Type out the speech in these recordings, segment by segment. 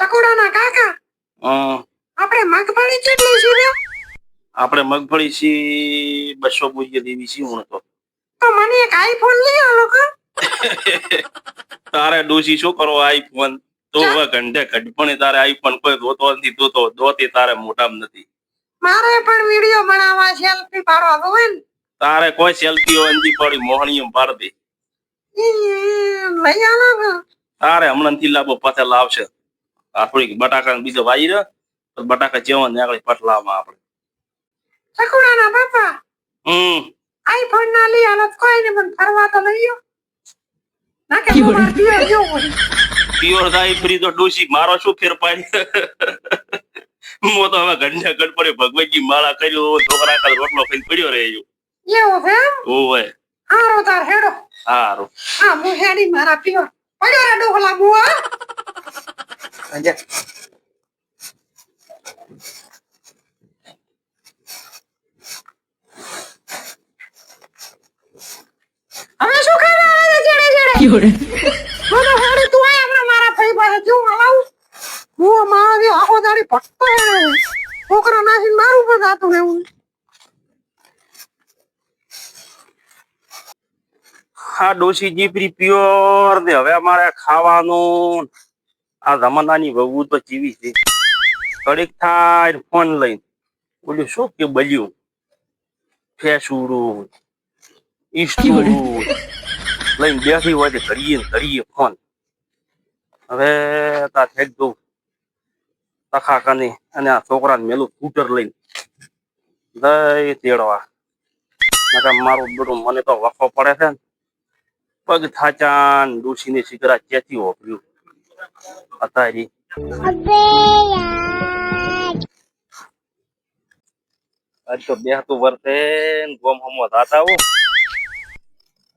ચકુડાના કાકા. આપણે મગફળી કેટલી છે? આપણે મગફળી સી બસો બોઈએ દેવી સી હું તો. તો મને એક આઈફોન લઈ આવો લોકો તારે ડોસી શું કરો આઈફોન? તો હવે ઘંટે ઘટપણે તારે આઈફોન કોઈ દોતો નથી દોતો દોતી તારે મોટામાં નથી. મારે પણ વિડિયો બનાવવા સેલ્ફી પાડવા હોય ને. તારે કોઈ સેલ્ફી અંજી પડી મોહણીઓ પાડ દે. લઈ આવો તારે હમણાં થી લાવો પાછા લાવશે આ થોડીક બટાકા ને બીજો વાઈ રહ્યો તો બટાકા જેવા નીકળી પાછા લાવવા આપણે. સકુડાના બાપા? હમ. આઈફોન ના લઈ હાલત કોઈ ને પણ ફરવા તો લઈ ગયો ના કે મોબાઈલ થાય ફ્રી તો ડોસી મારો શું ફેર પાડી? હું તો હવે ઘંટા ગડપડે ભગવતજી માળા કર્યો છોકરા કાલ રોટલો ખાઈને પડ્યો રહે એવું છે ઓવે હારો તાર હેડો. સારું હા હું હેડી મારા પીવા પડ્યો રે ડોહલા બુઆ. હવે શું ખાવા આવે જેડે જેડે? મને હેડી તું આય હમણાં મારા ભાઈ પાસે જો હલાવું? હું મારા આખો દાડી ભટતો છોકરો નાખીને મારું પર જાતું રહેવું. આ ડોસી જીપરી પ્યોર ને હવે અમારે ખાવાનું. આ જમાનાની વહુ તો જીવી છે? કડીક થાય ફોન લઈને બોલ્યું, શું કે બલ્યું? ફેસુડું ઈસ્ટું લઈને બેઠી હોય કરીએ કરીએ ફોન. હવે તા ફેંક દઉં તખા કને અને આ છોકરાને મેલું સ્કૂટર લઈને દઈ તેડવા. મારું બધું મને તો વખો પડે છે ને. પગ થાચાન ડોસીને સિગરા ચેતી વાપર્યું અતારી આજ બે હતું વર્તે ગોમ હમો થાતા આવું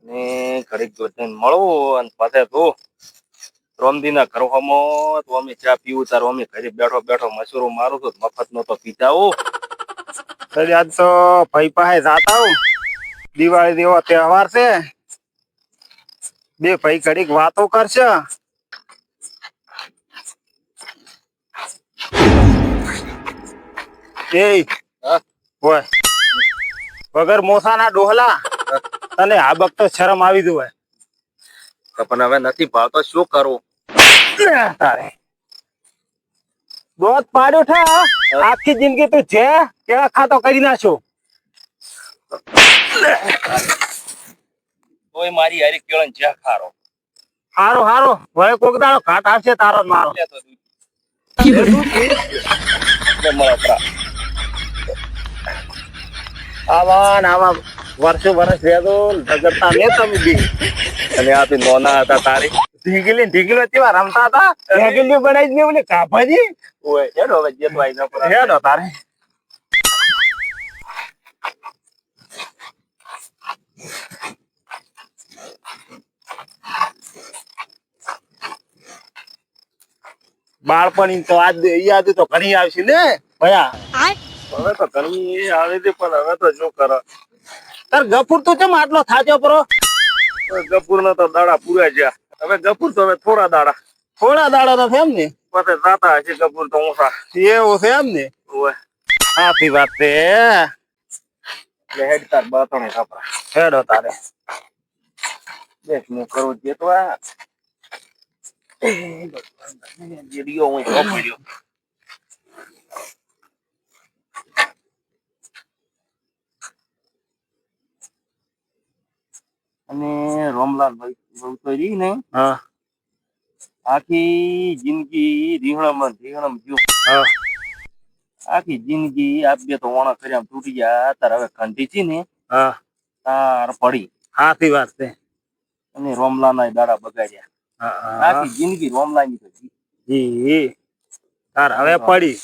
ને ઘડીક જોઈને મળવું અને પાછા તો રોમદી ના ઘર હમો તો અમે ચા પીવું તાર અમે ઘરે બેઠો બેઠો મસૂરો મારું તો મફત નો તો પીતા આવું આજ તો ભાઈ પાસે જાતા આવું દિવાળી જેવો તહેવાર છે બે ભાઈ ઘડીક વાતો કરશે એ ઓય વગર મોસાના ડોહલા તને આ બકતો શરમ આવી દઉં હોય. પણ હવે નથી ભાવતો શું કરું? તારે. દોત પાડ્યો છે? આખી જિંદગી તું છે કેવા ખાતો કરી નાખો તોય મારી હારી કેળન જે ખારો હારો હારો હવે કોક દાડો ઘાટ આવશે તારો મારો. આવા આવા વર્ષો વર્ષ રહેતો ઝગડતા ને તમે બી. અને આ નોના હતા તારી. ઢીંગલી ને ઢીંગલો રમતા હતા? ઢીંગલી બનાવી દે બોલે કાભાજી? ઓય હેડો હવે, જે તો આઈ ન હેડો તારે? બાળપણી તો આજ યાદ તો ઘણી આવશે ને? ભયા. હવે તો ઘણી આવી હતી પણ હવે તો શું કરો? તાર ગફુર તો કેમ આટલો થાચો પરો? ગપુર તો દાડા પૂરા ગયા હવે ગપુર તો હવે થોડા દાડા. થોડા દાડા તો એમ ને? પાસે જાતા હશે ગફુર તો ઊંસા એવું છે એમ ને? ઓય. સાચી વાત છે. હેડ તાર બાતણે કપડા હેડો તારે. દેખ હું કરું જે તો આ જેડીઓ હું વાપર્યો અને રોમલાલ ભાઈ તો રહી ને. હા. આખી જિંદગી રીહણમાં રીહણમ જીવ હા. આખી જિંદગી આપીએ તો ઓણા કર્યા તૂટી ગયા. તાર હવે કંઠી છે ને. હા. તાર પડી. હાથી વાત છે. અને રોમલાના દાડા બગાડ્યા. આખી જિંદગી રોમલાની ગઈ. જી. તાર હવે પડી.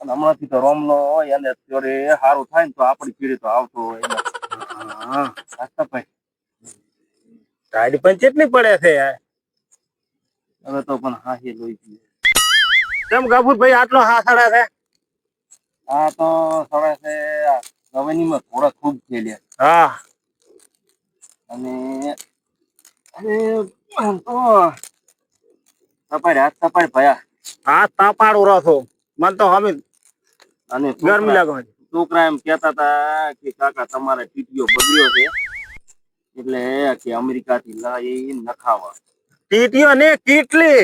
અને હમણાંથી તો રોમનો હોય અને અત્યારે સારું થાય ને તો આપણી પીઢી તો આવતો હોય હા ભાઈ ગાડી પણ કેટલી પડે છે હવે તો પણ હાહી લોહી પીએ. કેમ ગફુરભાઈ આટલો હાસડા છે? હા તો સડે છે ગવેનીમાં થોડા ખૂબ ખેલ્યા. હા. અને તપાડ હાથ તપાડ ભયા. આ તાપાડું રહો મને તો હવે અને ગરમી છોકરા- છોકરા એમ કેતા હતા કે કાકા તમારે ટીટીઓ બગડ્યો છે. એટલે કે અમેરિકા થી લઈ નખાવા. ટીટીઓ ને કેટલી?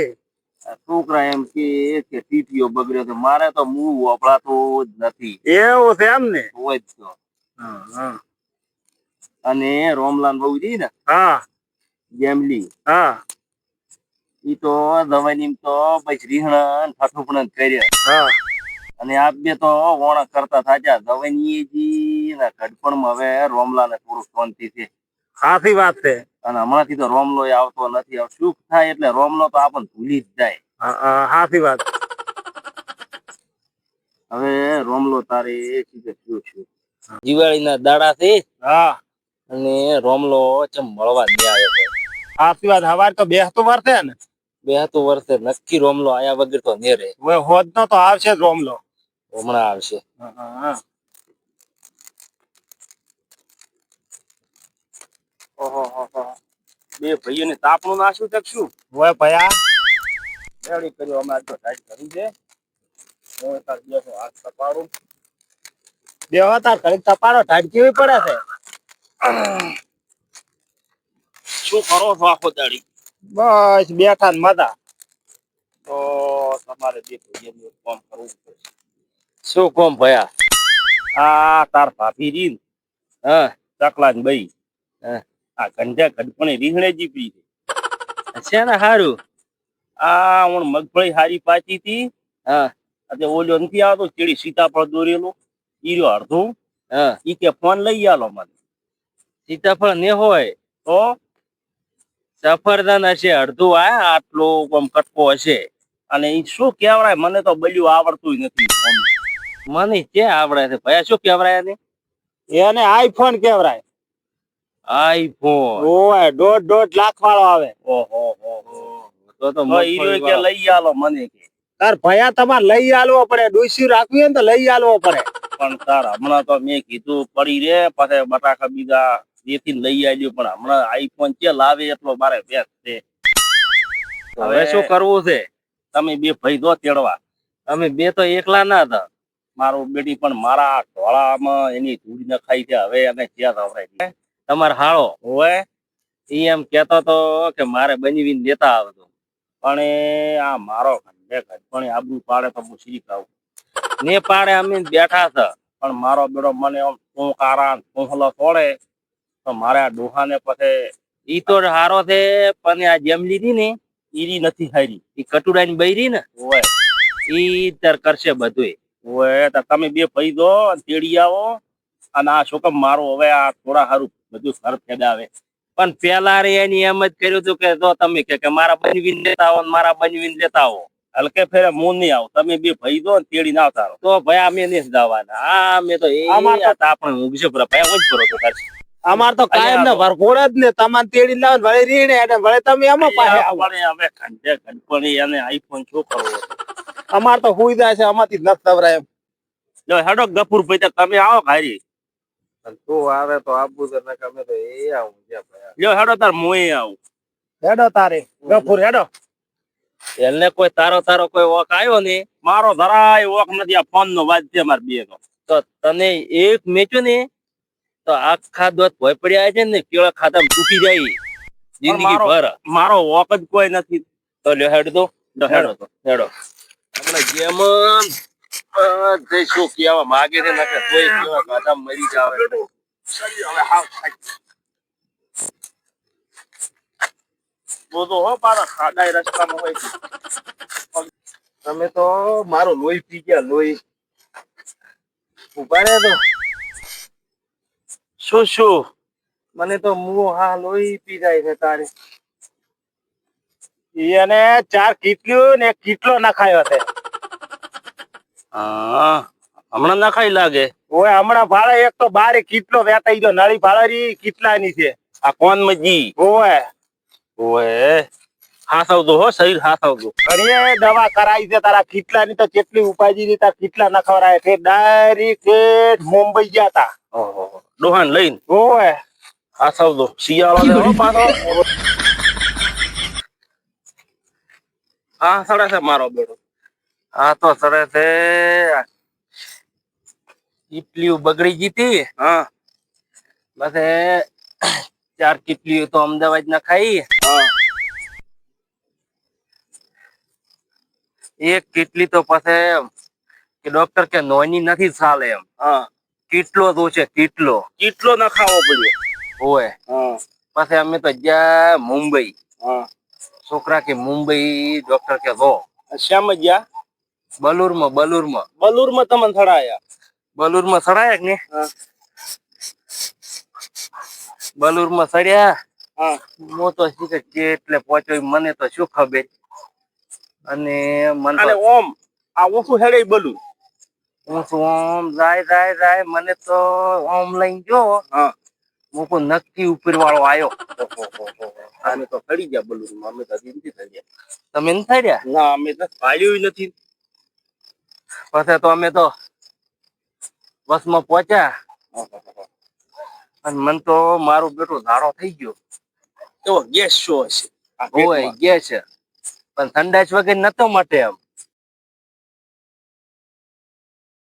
છોકરા એમ કે ટીટીઓ બગડ્યો છે. મારે તો મૂળ વપરાતો જ નથી. એવું છે એમ ને? હોય જ. અને રોમલાન બહુ જી ને? હા. જેમલી હા. ઈ તો દવાની તો પછી રીહણ ઠઠુપણ કર્યા. હા. અને આ બે તો વોણા કરતા થાજા. દવાની ના ને હવે રોમલા ને થોડું શાંતિ છે. સાચી વાત છે. અને હમણાંથી તો રોમલો આવતો નથી. હવે સુખ થાય એટલે રોમલો તો આપણને ભૂલી જ જાય. સાચી વાત. હવે રોમલો તારે સીધે થયો છે દિવાળીના દાડા છે. હા. અને રોમલો ચમ મળવા નહીં આવ્યો. સાચી વાત હવાર તો બેસતું વરસે ને. બેહતું વર્ષે નક્કી રોમલો આયા વગર તો નેરે. હવે હોદ નો તો આવશે જ રોમલો. હમણાં આવશે. બે ભાઈઓ ને તાપ. બે તાપણું નાશું તક શું? હોય ભયા. રેડી કર્યો અમે આજ તો ટાઈટ કરી છે હું તાર બેસો હાથ કપાડું બેહો તાર ઘડીક તપાડો ટાઈટ કેવી પડે છે? શું કરો છો આખો દાડી? બસ બેઠા ને મજા તો તમારે બે ભાઈઓને કામ કરવું પડશે શું કામ ભયા? આ તાર ભાભી રીન હા. ચકલા ને બઈ. આ ગંજા ગડપણી રીંગણે જીપી છે. ને સારું આ હું મગફળી હારી પાચી હતી. હા. આજે ઓલો નથી આવતો ચીડી સીતાફળ દોરેલો. ઈ રહ્યો અડધું. હા. ઈ કે ફોન લઈ આલો મને. સીતાફળ ને હોય? તો? સફરજન હશે અડધું આ આટલો આમ કટકો હશે. અને એ શું કેવડાય મને તો બલ્યું આવડતું નથી. મને કે આવડે છે? ભાઈ શું કેવડાય એને એને આઈફોન કેવડાય આઈફોન. ઓય દોઢ દોઢ લાખ વાળો આવે. ઓહો હો હો. તો તો ઈ કે લઈ આલો મને કે. તાર ભયા તમારે લઈ આલવો પડે. ડોસી રાખવી હોય ને તો લઈ આલવો પડે. પણ તાર હમણાં તો મેં કીધું પડી રે પાછા બટાકા બીજા દેથી લઈ આવ્યો પણ હમણાં આઈફોન કે લાવે એટલો મારે વ્યસ્ત છે. હવે શું કરવું છે? તમે બે ભાઈ દો તેડવા. અમે બે તો એકલા ના હતા. મારું બેટી પણ મારા ઢોળામાં એની ધૂળ નખાઈ છે હવે અમે ક્યાં ખવડાય તમારે હાળો. હોય એ એમ કેતો તો કે મારે બનીવીને લેતા આવતો પણ આ મારો પણ આબરું પાડે તો હું શીખ આવું ને પાડે અમે બેઠા હતા પણ મારો બેડો મને આમ ટૂંકારા ટૂંહલો છોડે તો મારા ડોહાને પછી ઈ તો હારો છે પણ આ જેમ લીધી ને ઈરી નથી હારી. ઈ કટુડાની બૈરી ને ઓય. ઈ તાર કરશે બધુંય. ઓય તો તમે બે ભાઈ દો તેડી આવો અને આ છોકમ મારો હવે આ થોડા હારું બધું સર ફેદાવે પણ પેલા રે એની એમ જ કર્યું હતું કે જો તમે કે કે મારા બનવીને લેતા આવો મારા બનવીને લેતા આવો. હલકે ફેરે હું નહીં આવું. તમે બે ભાઈ દો ને તેડી ના આવતા તો ભાઈ અમે નહીં જવાના. આ મેં તો એ આમાં આ તો આપણે ઊંઘશે ભાઈ હું જ તો કરશે. અમાર તો કાયમ ને ભરપૂર જ ને તમારે તેડી લાવો ને વળી રીણે એટલે વળી તમે એમાં પાસે આવો. હવે ઘંટે ઘંટપણી અને આઈફોન શું કરવો અમાર તો હુઈ જાય છે અમારથી જ સવરાય એમ. જો હેડો ગફુર ભાઈ તો તમે આવો ખારી તું આવે તો આબુ તો નકર કમે તો એ આવું જો હેડો તાર મોય આવું. હેડો તારે ગફુર હેડો. એને કોઈ તારો તારો કોઈ વોક આવ્યો ને મારો જરાય વોક નથી આ ફોન નો વાજ્ય છે માર બે નો તો તને એક મેચ્યો ને તો આખા દોત ભોય પડ્યા છે ને કેળા ખાતા તૂટી જાય. જિંદગી ભર. મારો વોક જ કોઈ નથી. તો લ્યો હેડ દો. લ્યો હેડો. તો હેડો. આપણે જેમ બધે શું કહેવા માગે છે નકર કોઈ કેવા ખાતા મરી જાવે. હો પારા ખાડાય રસ્તામાં હોય તમે તો મારો લોહી પી ગયા લોહી. ઊભા રહ્યા તો શું શું? મને તો મું હા લોહી પી જાય છે તારે. એને ચાર કીટલું ને કીટલો નખાયો છે. હા હમણાં નખાઈ લાગે. ઓય હમણાં ભાડે એક તો બારે કીટલો વેતાઈ ગયો નળી ભાડારી કીટલાની છે. આ કોણ મજી ઓય. ઓએ હાસવજો હો શરીર હાસવજો અરે દવા કરાઈ છે તારા કીટલાની તો કેટલી ઉપાજી તાર કીટલા નખવરાય છે. ડાયરેક્ટ મુંબઈ ગયા તા. ઓહો ડોહાન લઈને ઓય હાસવતો શિયાળો ને હો પાછો હા સડે છે મારો બેડો આ તો સરસ છે કીટલીઓ બગડી ગઈ હતી હા બસ એ ચાર કીટલીઓ તો અમદાવાદ ના ખાઈ હા એક કીટલી તો પછી કે ડોક્ટર કે નોની નથી ચાલે એમ હા કીટલો તો છે કીટલો? કેટલો ન ખાવો પડ્યો? હોય. હા. પછી અમે તો ગયા મુંબઈ. હા. છોકરા કે મુંબઈ ડોક્ટર કે જો શ્યામ ગયા? બલુરમાં બલુરમાં. બલુરમાં તમને થડાયા? બલુરમાં સડાયા કે ને બલુરમાં સડ્યા હા. તો શું કે એટલે પહોંચ્યો મને તો શું ખબર? અને મને ઓમ આ ઓછું હેડે બલું હું તો ઓમ જાય જાય જાય મને તો ઓમ લઈને ગયો. હા કોઈ નક્કી ઉપર વાળો આવ્યો અમે તો થડી ગયા બલુરમાં અમે તો નથી ગયા તમે નથી થયા ના અમે તો પાડ્યું નથી. પછી તો અમે તો બસમાં પહોંચ્યા. અને મને તો મારો બેટો ધારો થઈ ગયો. એવો ગેસ શો હશે. ગયા છે. પણ ઠંડા વગર નતો માટે એમ.